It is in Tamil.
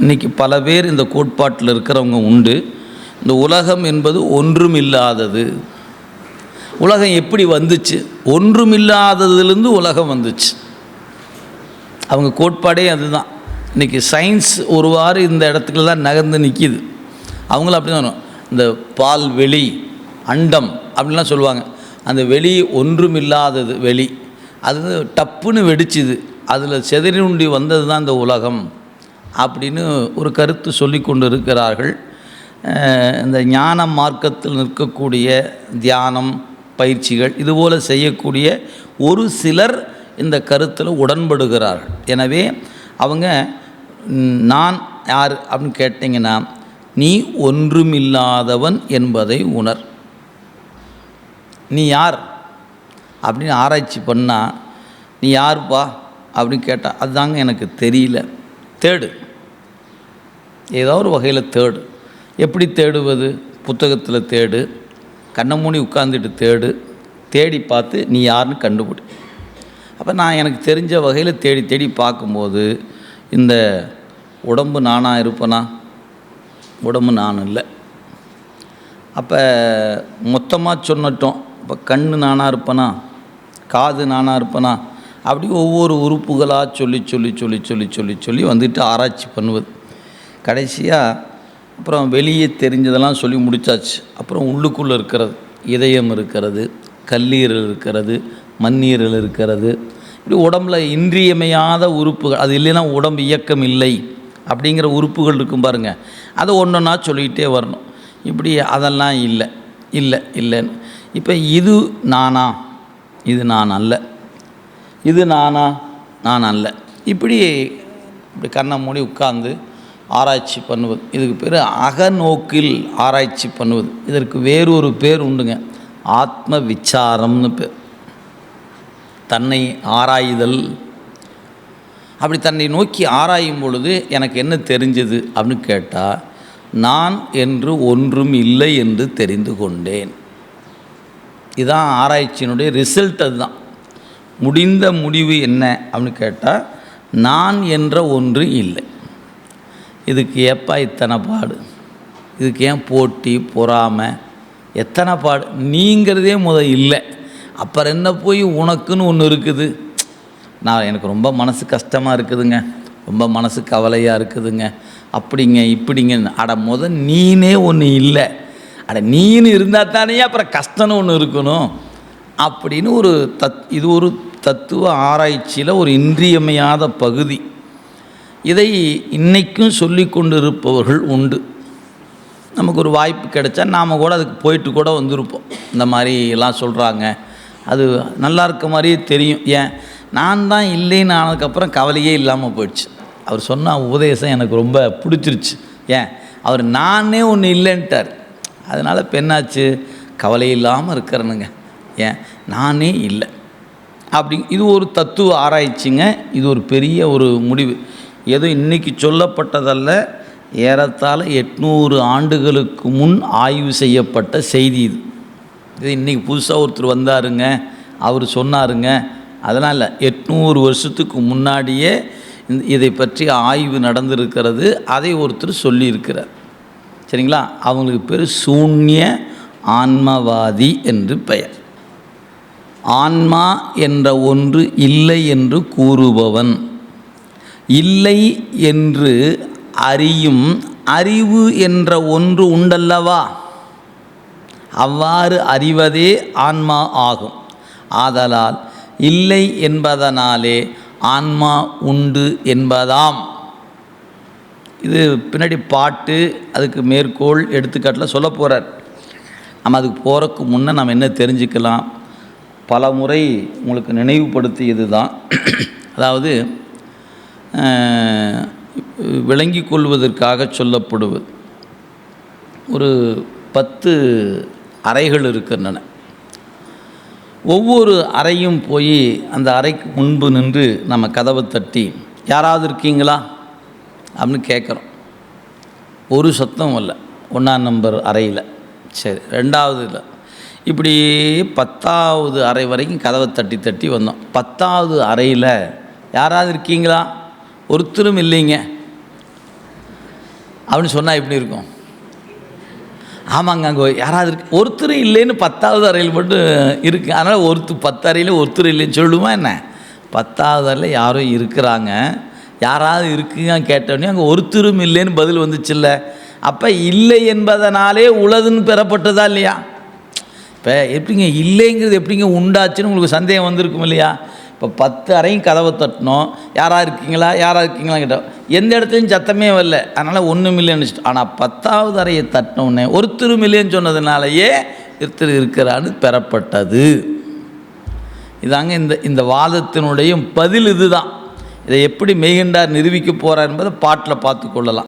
இன்றைக்கி பல பேர் இந்த கோட்பாட்டில் இருக்கிறவங்க உண்டு. இந்த உலகம் என்பது ஒன்றும் இல்லாதது உலகம் எப்படி வந்துச்சு? ஒன்றும் இல்லாததுலேருந்து உலகம் வந்துச்சு. அவங்க கோட்பாடே அதுதான். இன்றைக்கி சயின்ஸ் ஒருவாறு இந்த இடத்துக்குள்ள தான் நகர்ந்து நிற்கிது அவங்களும் அப்படி தான் இந்த பால் வெளி அண்டம் அப்படின்லாம் சொல்லுவாங்க. அந்த வெளி ஒன்றும் இல்லாதது வெளி. அது டப்புன்னு வெடிச்சுது. அதில் செதறினுண்டி வந்தது தான் இந்த உலகம். அப்படின்னு ஒரு கருத்து சொல்லி கொண்டு இருக்கிறார்கள் இந்த ஞான மார்க்கத்தில் நிற்கக்கூடிய தியானம் பயிற்சிகள் இதுபோல் செய்யக்கூடிய ஒரு சிலர் இந்த கருத்தில் உடன்படுகிறார்கள். எனவே அவங்க நான் யார்? அப்படின்னு கேட்டிங்கன்னா நீ ஒன்றுமில்லாதவன் என்பதை உணர். நீ யார்? அப்படின்னு ஆராய்ச்சி பண்ணால் நீ யாருப்பா? அப்படின்னு கேட்டால் அதுதாங்க எனக்கு தெரியல. தேடு. ஏதோ ஒரு வகையில் தேடு. எப்படி தேடுவது? புத்தகத்தில் தேடு. கண்ணை மூடி உட்காந்துட்டு தேடு. தேடி பார்த்து நீ யாருன்னு கண்டுபிடி. அப்போ நான் எனக்கு தெரிஞ்ச வகையில் தேடி தேடி பார்க்கும்போது இந்த உடம்பு நானாக இருப்பேனா? உடம்பு நான் இல்லை. அப்போ மொத்தமாக சொன்னட்டோம். இப்போ கண் நானாக இருப்பேனா? காது நானாக இருப்பேனா? அப்படி ஒவ்வொரு உறுப்புகளாக சொல்லி சொல்லி சொல்லி சொல்லி சொல்லி சொல்லி வந்துட்டு ஆராய்ச்சி பண்ணுவது. கடைசியாக அப்புறம் வெளியே தெரிஞ்சதெல்லாம் சொல்லி முடிச்சாச்சு. அப்புறம் உள்ளுக்குள்ளே இருக்கிறது. இதயம் இருக்கிறது கல்லீரல் இருக்கிறது மண்ணீரல் இருக்கிறது. இப்படி உடம்புல இன்றியமையாத உறுப்புகள் அது இல்லைன்னா உடம்பு இயக்கம் இல்லை அப்படிங்கிற உறுப்புகள் இருக்கும் பாருங்கள் அதை ஒன்றொன்னா சொல்லிக்கிட்டே வரணும். இப்படி அதெல்லாம் இல்லை இல்லை இல்லைன்னு. இப்போ இது நானா? இது நான் அல்ல. இது நானா? நான் அல்ல. இப்படி இப்படி கண்ணை மூடி உட்கார்ந்து ஆராய்ச்சி பண்ணுவது. இதுக்கு பேர் அகநோக்கில் ஆராய்ச்சி பண்ணுவது. இதற்கு வேறொரு பேர் உண்டுங்க. ஆத்ம விச்சாரம்னு பேர். தன்னை ஆராய்தல். அப்படி தன்னை நோக்கி ஆராயும் பொழுது எனக்கு என்ன தெரிஞ்சது அப்படின்னு கேட்டால் நான் என்று ஒன்றும் இல்லை என்று தெரிந்து கொண்டேன். இதுதான் ஆராய்ச்சியினுடைய ரிசல்ட் அதுதான். முடிந்த முடிவு என்ன அப்படின்னு கேட்டால் நான் என்ற ஒன்று இல்லை. இதுக்கு ஏப்பா இத்தனை பாடு? இதுக்கு ஏன் போட்டி பொறாமை? எத்தனை பாடு? நீங்கிறதே முத இல்லை. அப்புறம் என்ன போய் உனக்குன்னு ஒன்று இருக்குது? நான் எனக்கு ரொம்ப மனசு கஷ்டமாக இருக்குதுங்க. ரொம்ப மனசு கவலையாக இருக்குதுங்க. அப்படிங்க இப்படிங்க. அட முத நீனே ஒன்று இல்லை. அட நீனு இருந்தால் தானே அப்புறம் கஷ்டம்னு ஒன்று இருக்கணும். அப்படின்னு ஒரு தத் இது ஒரு தத்துவ ஆராய்ச்சியில் ஒரு இன்றியமையாத பகுதி. இதை இன்றைக்கும் சொல்லி கொண்டு இருப்பவர்கள் உண்டு. நமக்கு ஒரு வாய்ப்பு கிடைச்சா நாம் கூட அதுக்கு போயிட்டு கூட வந்திருப்போம். இந்த மாதிரி எல்லாம் சொல்கிறாங்க அது நல்லா இருக்க மாதிரியே தெரியும். ஏன்? நான் தான் இல்லைன்னு ஆனதுக்கப்புறம் கவலையே இல்லாமல் போயிடுச்சு. அவர் சொன்ன உபதேசம் எனக்கு ரொம்ப பிடிச்சிருச்சு. ஏன்? அவர் நானே ஒன்று இல்லைன்ட்டார். அதனால் பெண்ணாச்சு கவலை இல்லாமல் இருக்கிறனுங்க. ஏன்? நானே இல்லை. அப்படி இது ஒரு தத்துவ ஆராய்ச்சிங்க. இது ஒரு பெரிய ஒரு முடிவு. எதுவும் இன்றைக்கி சொல்லப்பட்டதல்ல. ஏறத்தாழ எட்நூறு ஆண்டுகளுக்கு முன் ஆய்வு செய்யப்பட்ட செய்தி இது. இது இன்றைக்கி புதுசாக ஒருத்தர் வந்தாருங்க. அவர் சொன்னாருங்க. அதனால் எட்நூறு வருஷத்துக்கு முன்னாடியே இந்த இதை பற்றி ஆய்வு நடந்திருக்கிறது. அதை ஒருத்தர் சொல்லியிருக்கிறார். சரிங்களா? அவங்களுக்கு பேர் சூன்ய ஆன்மவாதி என்று பெயர். ஆன்மா என்ற ஒன்று இல்லை என்று கூறுபவன். இல்லை என்று அறியும் அறிவு என்ற ஒன்று உண்டல்லவா? அவ்வாறு அறிவதே ஆன்மா ஆகும். ஆதலால் இல்லை என்பதனாலே ஆன்மா உண்டு என்பதாம். இது பின்னாடி பாட்டு அதுக்கு மேற்கோள் எடுத்துக்காட்டில் சொல்ல போகிறார் நம்ம அதுக்கு போகிறக்கு முன்னே நம்ம என்ன தெரிஞ்சுக்கலாம்? பல முறை உங்களுக்கு நினைவுபடுத்தியது தான் அதாவது விளங்கி கொள்வதற்காக சொல்லப்படுவது. ஒரு பத்து அறைகள் இருக்கின்றன. ஒவ்வொரு அறையும் போய் அந்த அறைக்கு முன்பு நின்று நம்ம கதவை தட்டி யாராவது இருக்கீங்களா? அப்படின்னு கேட்குறோம். ஒரு சத்தம் இல்லை. ஒன்றாம் நம்பர் அறையில். சரி ரெண்டாவது இல்லை. இப்படி பத்தாவது அறை வரைக்கும் கதவை தட்டி தட்டி வந்தோம். பத்தாவது அறையில் யாராவது இருக்கீங்களா? ஒருத்தரும் இல்லைங்க. அப்படின்னு சொன்னால் எப்படி இருக்கும்? ஆமாங்க அங்கே யாராவது இருக்கு? ஒருத்தர் இல்லைன்னு பத்தாவது அறையில் மட்டும் இருக்கு. அதனால் ஒருத்தர் பத்து அறையில் ஒருத்தர் இல்லைன்னு சொல்லுமா என்ன? பத்தாவது அறையில் யாரும் இருக்கிறாங்க. யாராவது இருக்குங்க கேட்டோடனே அங்கே ஒருத்தரும் இல்லைன்னு பதில் வந்துச்சுல்ல. அப்போ இல்லை என்பதனாலே உளதுன்னு பெறப்பட்டதா இல்லையா? இப்போ எப்படிங்க இல்லைங்கிறது எப்படிங்க உண்டாச்சுன்னு உங்களுக்கு சந்தேகம் வந்திருக்கும் இல்லையா? இப்போ பத்து அறையும் கதவை தட்டினோம். யாராக இருக்கீங்களா? யாராக இருக்கீங்களா கேட்டோம். எந்த இடத்துலையும் சத்தமே வரல. அதனால் ஒன்றும் இல்லைன்னு ஆனால் பத்தாவது அறையை தட்டினோடனே ஒருத்தரும் இல்லைன்னு சொன்னதுனாலயே ஒருத்தர் இருக்கிறான்னு பெறப்பட்டது. இதாங்க இந்த இந்த வாதத்தினுடைய பதில் இதுதான். இதை எப்படி மெய்கண்டார் நிரூபிக்க போகிறார் என்பதை பாட்டில் பார்த்து கொள்ளலாம்.